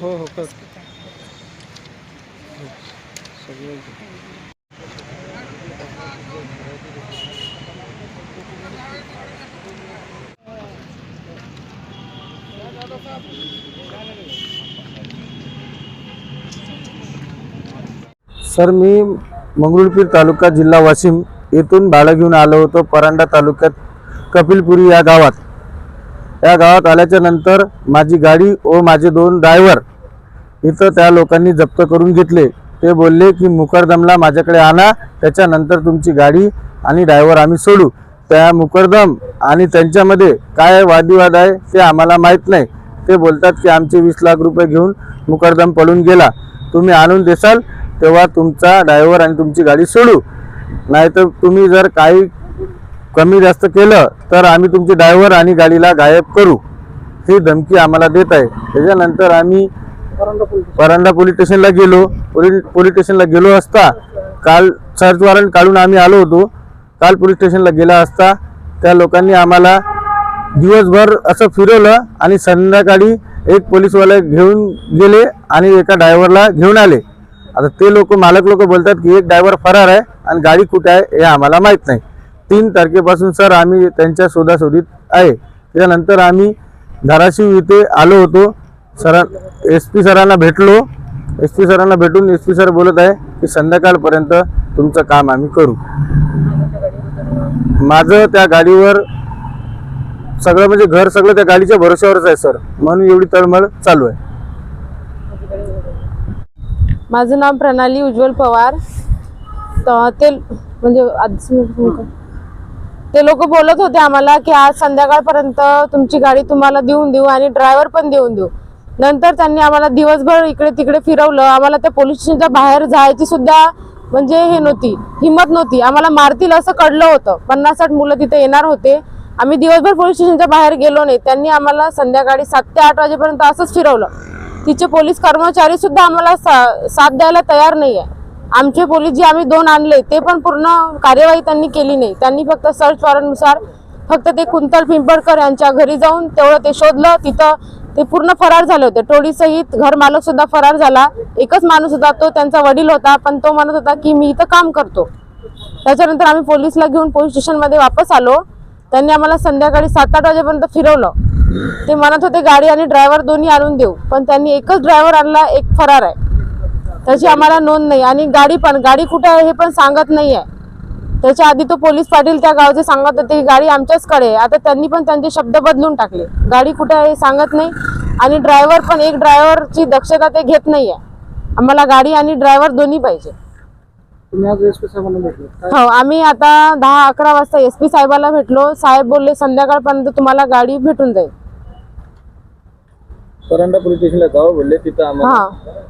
हो हो कर. सर मी मंगरुळपीर तालुका जिल्हा वाशिम येथून भाडं घेऊन आलो होतो परांडा तालुक्यात कपिलपुरी या गावात. या गावात आल्याच्यानंतर माझी गाडी व माझे दोन ड्रायव्हर इथं त्या लोकांनी जप्त करून घेतले. ते बोलले की मुकरदमला माझ्याकडे आणा त्याच्यानंतर तुमची गाडी आणि ड्रायव्हर आम्ही सोडू. त्या मुकरदम आणि त्यांच्यामध्ये काय वादविवाद आहे ते आम्हाला माहीत नाही. ते बोलतात की आमचे वीस लाख रुपये घेऊन मुकरदम पळून गेला. तुम्ही आणून देसाल तेव्हा तुमचा ड्रायव्हर आणि तुमची गाडी सोडू. नाहीतर तुम्ही जर काही कमी जास्त केलं तर आम्ही तुमचे ड्रायव्हर आणि गाडीला गायब करू. ही धमकी आम्हाला देत आहे. त्याच्यानंतर आम्ही परांडा पोलीस स्टेशनला गेलो. पोलीस पोलीस स्टेशनला गेलो असता काल सर्च वॉरंट काढून आम्ही आलो होतो. काल पोलीस स्टेशनला गेला असता त्या लोकांनी आम्हाला दिवसभर असं फिरवलं आणि संध्याकाळी एक पोलीसवाले घेऊन गेले आणि एका ड्रायव्हरला घेऊन आले. आता ते लोक मालक लोक बोलतात की एक ड्रायव्हर फरार आहे आणि गाडी कुठे आहे हे आम्हाला माहीत नाही. तीन तारखेपासून सर आम्ही त्यांच्या शोधाशोधीत आहे. त्याच्यानंतर आम्ही धाराशिव इथे आलो होतो. सरा एस पी सरांना भेटलो. एस पी सरांना भेटून एस पी सर बोलत आहे की संध्याकाळपर्यंत तुमचं काम आम्ही करू. माझं त्या गाडीवर सगळं म्हणजे घर सगळं त्या गाडीच्या भरोश्यावरच आहे सर. म्हणून एवढी तळमळ चालू आहे. माझं नाव प्रणाली उज्ज्वल पवार. ते म्हणजे ते लोक बोलत होते आम्हाला की आज संध्याकाळपर्यंत तुमची गाडी तुम्हाला देऊन देऊ आणि ड्रायव्हर पण देऊन देऊ. नंतर त्यांनी आम्हाला दिवसभर इकडे तिकडे फिरवलं. आम्हाला त्या पोलीस स्टेशनच्या बाहेर जायची सुद्धा म्हणजे हे नव्हती हिंमत नव्हती. आम्हाला मारतील असं कळलं होतं. पन्नास साठ मुलं तिथे येणार होते. आम्ही दिवसभर पोलीस स्टेशनच्या बाहेर गेलो नाही. त्यांनी आम्हाला संध्याकाळी सात ते आठ वाजेपर्यंत असंच फिरवलं. तिचे पोलीस कर्मचारी सुद्धा आम्हाला सा- साथ द्यायला तयार नाही आहे आमचे पोलीस जे आम्ही दोन आणले ते पण पूर्ण कार्यवाही त्यांनी केली नाही. त्यांनी फक्त सर्च वॉरंटनुसार फक्त ते कुंतल पिंपळकर यांच्या घरी जाऊन तेवढं ते शोधलं. तिथं ते पूर्ण फरार झाले होते. टोळीसहित घर मालक सुद्धा फरार झाला. एकच माणूस होता तो त्यांचा वडील होता पण तो म्हणत होता की मी इथं काम करतो. त्याच्यानंतर आम्ही पोलीसला घेऊन पोलीस स्टेशनमध्ये वापस आलो. त्यांनी आम्हाला संध्याकाळी सात आठ वाजेपर्यंत फिरवलं. ते म्हणत होते गाडी आणि ड्रायव्हर दोन्ही आणून देऊ पण त्यांनी एकच ड्रायव्हर आणला एक फरार आहे. त्याची आम्हाला नोंद नाही. आणि गाडी पण गाडी कुठे आहे हे पण सांगत नाही आहे त्याच्या आधी तो पोलीस पाटील त्या गावचे सांगत होते की गाडी आमच्याचकडे आहे. आता त्यांनी पण त्यांचे शब्द बदलून टाकले. गाडी कुठे आहे हे सांगत नाही. आणि ड्रायव्हर पण एक ड्रायव्हरची दक्षता ते घेत नाही आहे आम्हाला गाडी आणि ड्रायव्हर दोन्ही पाहिजे. तुम्ही आज एस पी साहेबांना भेटले काय हो आम्ही आता दहा अकरा वाजता एस पी साहेबाला भेटलो. साहेब बोलले संध्याकाळपर्यंत तुम्हाला गाडी भेटून जाईल. परांडा पोलीस स्टेशनला जावं बोलले तिथं आम्हाला हा.